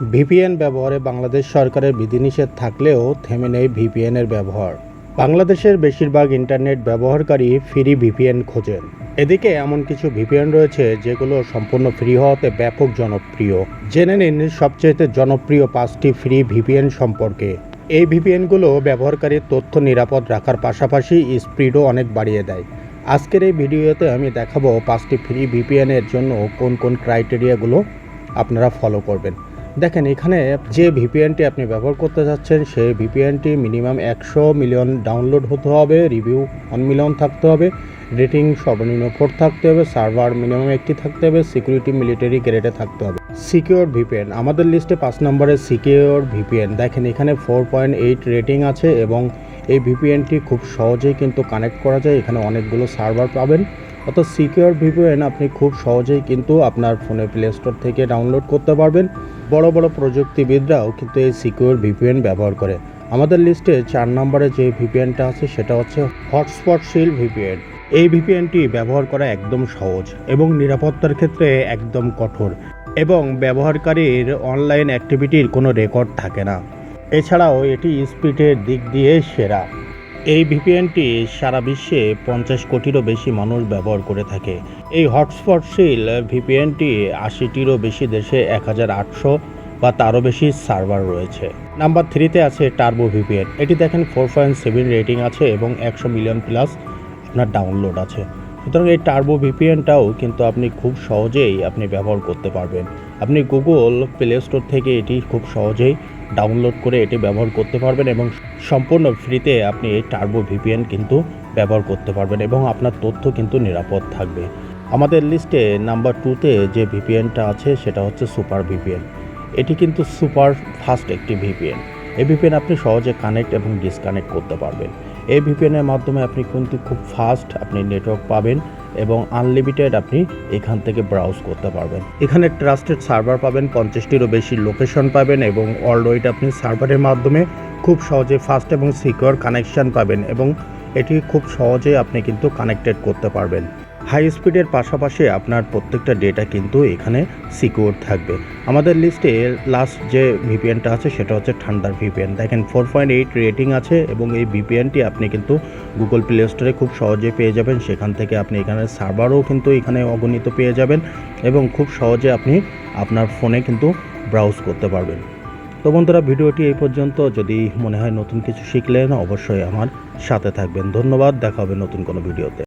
VPN ব্যবহারে বাংলাদেশ সরকারের বিধিনিষেধ থাকলেও থেমে নেই ভিপিএনের ব্যবহার। বাংলাদেশের বেশিরভাগ ইন্টারনেট ব্যবহারকারী ফ্রি ভিপিএন খোঁজেন। এদিকে এমন কিছু ভিপিএন রয়েছে যেগুলো সম্পূর্ণ ফ্রি হওয়াতে ব্যাপক জনপ্রিয়। জেনে নিন সবচেয়ে জনপ্রিয় পাঁচটি ফ্রি ভিপিএন সম্পর্কে। এই ভিপিএনগুলো ব্যবহারকারীর তথ্য নিরাপদ রাখার পাশাপাশি স্পিডও অনেক বাড়িয়ে দেয়। আজকের এই ভিডিওতে আমি দেখাবো পাঁচটি ফ্রি ভিপিএনের জন্য কোন কোন ক্রাইটেরিয়াগুলো আপনারা ফলো করবেন। দেখেন, এখানে যে ভিপিএনটি আপনি ব্যবহার করতে যাচ্ছেন, সেই ভিপিএনটি মিনিমাম একশো মিলিয়ন ডাউনলোড হতে হবে, রিভিউ ওয়ান মিলিয়ন থাকতে হবে, রেটিং সর্বনিম্ন ফোর থাকতে হবে, সার্ভার মিনিমাম একটি থাকতে হবে, সিকিউরিটি মিলিটারি গ্রেডে থাকতে হবে। সিকিওর ভিপিএন আমাদের লিস্টে পাঁচ নম্বরে সিকিওর ভিপিএন দেখেন, এখানে ফোর পয়েন্ট এইট রেটিং আছে এবং এই ভিপিএনটি খুব সহজেই কিন্তু কানেক্ট করা যায়, এখানে অনেকগুলো সার্ভার পাবেন। অর্থাৎ সিকিওর ভিপিএন আপনি খুব সহজেই কিন্তু আপনার ফোনে প্লে স্টোর থেকে ডাউনলোড করতে পারবেন। বড় বড় প্রযুক্তিবিদরাও কিন্তু এই সিকিওর ভিপিএন ব্যবহার করে। আমাদের লিস্টে চার নম্বরে যে ভিপিএনটা আছে সেটা হচ্ছে হটস্পট শিল ভিপিএন। এই ভিপিএনটি ব্যবহার করা একদম সহজ এবং নিরাপত্তার ক্ষেত্রে একদম কঠোর এবং ব্যবহারকারীর অনলাইন অ্যাক্টিভিটির কোনো রেকর্ড থাকে না। এছাড়াও এটি স্পিডের দিক দিয়ে সেরা। এই ভিপিএনটি সারা বিশ্বে পঞ্চাশ কোটিরও বেশি মানুষ ব্যবহার করে থাকে। এই হটস্পট শিল ভিপিএনটি আশিটিরও বেশি দেশে এক হাজার আটশো বা তারও বেশি সার্ভার রয়েছে। নাম্বার থ্রিতে আছে টার্বো ভিপিএন। এটি দেখেন ফোর পয়েন্ট সেভেন রেটিং আছে এবং একশো মিলিয়ন প্লাস আপনার ডাউনলোড আছে। সুতরাং এই টার্বো ভিপিএনটাও কিন্তু আপনি খুব সহজেই আপনি ব্যবহার করতে পারবেন। আপনি গুগল প্লে স্টোর থেকে এটি খুব সহজেই ডাউনলোড করে এটি ব্যবহার করতে পারবেন এবং সম্পূর্ণ ফ্রিতে আপনি এই টার্বো ভিপিএন কিন্তু ব্যবহার করতে পারবেন এবং আপনার তথ্য কিন্তু নিরাপদ থাকবে। আমাদের লিস্টে নাম্বার টুতে যে ভিপিএনটা আছে সেটা হচ্ছে সুপার ভিপিএন এটি কিন্তু সুপার ফাস্ট একটি ভিপিএন এই ভিপিএন আপনি সহজে কানেক্ট এবং ডিসকানেক্ট করতে পারবেন। এই ভিপিএনের মাধ্যমে আপনি কিন্তু খুব ফাস্ট আপনি নেটওয়ার্ক পাবেন এবং আনলিমিটেড আপনি এখান থেকে ব্রাউজ করতে পারবেন। এখানে ট্রাস্টেড সার্ভার পাবেন, পঞ্চাশটিরও বেশি লোকেশন পাবেন এবং অলরেড আপনি সার্ভারের মাধ্যমে খুব সহজে ফাস্ট এবং সিকিউর কানেকশান পাবেন এবং এটি খুব সহজে আপনি কিন্তু কানেক্টেড করতে পারবেন। হাই স্পিডের পাশাপাশি আপনার প্রত্যেকটা ডেটা কিন্তু এখানে সিকিউর থাকবে। আমাদের লিস্টে লাস্ট যে ভিপিএনটা আছে, সেটা হচ্ছে ঠান্ডার ভিপিএন দেখেন ফোর পয়েন্ট এইট রেটিং আছে এবং এই ভিপিএনটি আপনি কিন্তু গুগল প্লে স্টোরে খুব সহজে পেয়ে যাবেন। সেখান থেকে আপনি এখানে সার্ভারও কিন্তু এখানে অগণিত পেয়ে যাবেন এবং খুব সহজে আপনি আপনার ফোনে কিন্তু ব্রাউজ করতে পারবেন। তো বন্ধুরা, ভিডিওটি এই পর্যন্ত। যদি মনে হয় নতুন কিছু শিখলেন, অবশ্যই আমার সাথে থাকবেন। ধন্যবাদ, দেখা হবে নতুন কোনো ভিডিওতে।